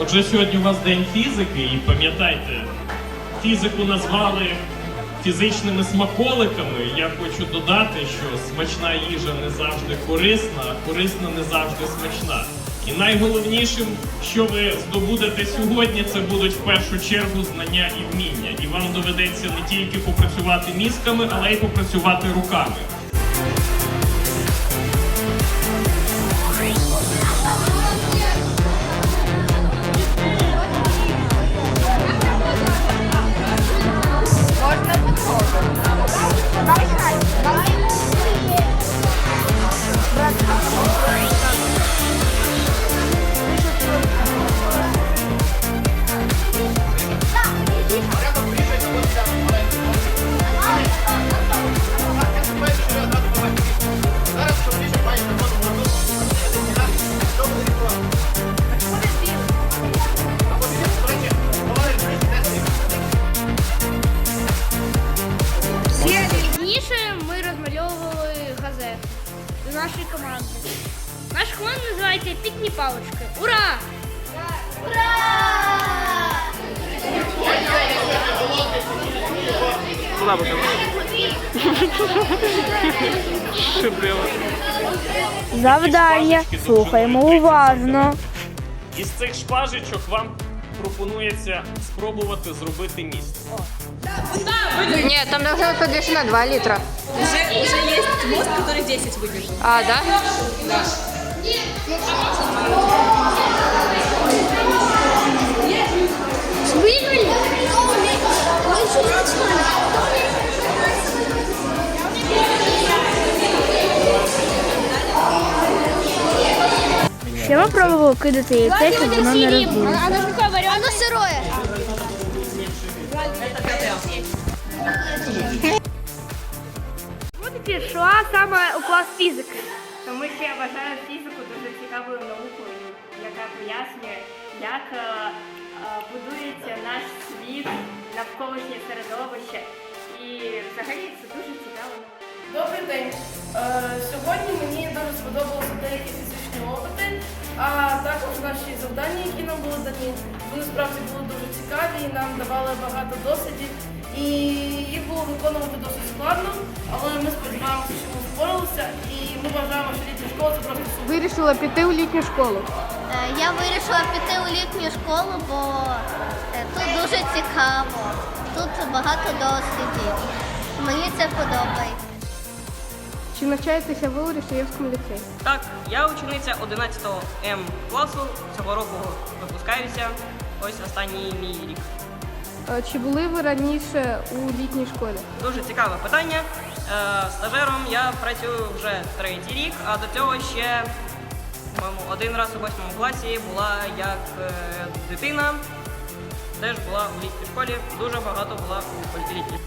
Отже, сьогодні у вас день фізики, і пам'ятайте, фізику назвали фізичними смаколиками. Я хочу додати, що смачна їжа не завжди корисна, а корисна не завжди смачна. І найголовнішим, що ви здобудете сьогодні, це будуть в першу чергу знання і вміння. І вам доведеться не тільки попрацювати мізками, але й попрацювати руками. З нашої команди. Наша команда називається Пікні палочки. Ура! Завдання. Слухаємо уважно. Із цих шпажечок вам пропонується спробувати зробити міст. Нет, там должно быть подвешено 2 литра. Уже, уже есть мост, который 10 выдержал. А, да? Ще ми пробували кидати яйце, щоб воно не розбилося. Чому ти пішла саме у клас фізики? Тому що я вважаю фізику дуже цікавою наукою, яка пояснює, як е, е, будується наш світ, навколишнє середовище. І взагалі це дуже цікаво. Добрий день. Е, Сьогодні мені дуже опити, а також наші завдання, які нам були дані. Вони справді були дуже цікаві і нам давали багато дослідів. І їх було виконувати досить складно, але ми сподіваємося, що ми впоралися. І ми вважаємо, що літня школа це просто супер. Вирішила піти у літню школу. Е, Я вирішила піти у літню школу, бо е, тут дуже цікаво. Тут багато дослідів. Мені це подобається. Чи навчаєтеся ви у Рішаєвському ліцеї? Так, я учениця 11 М класу. Цього року випускаюся. Ось останній мій рік. Е, Чи були ви раніше у літній школі? Дуже цікаве питання. Е, стажером я працюю вже третій рік, а до цього ще один раз у восьмому класі була як е, дитина. Теж була у літній школі. Дуже багато була у літній.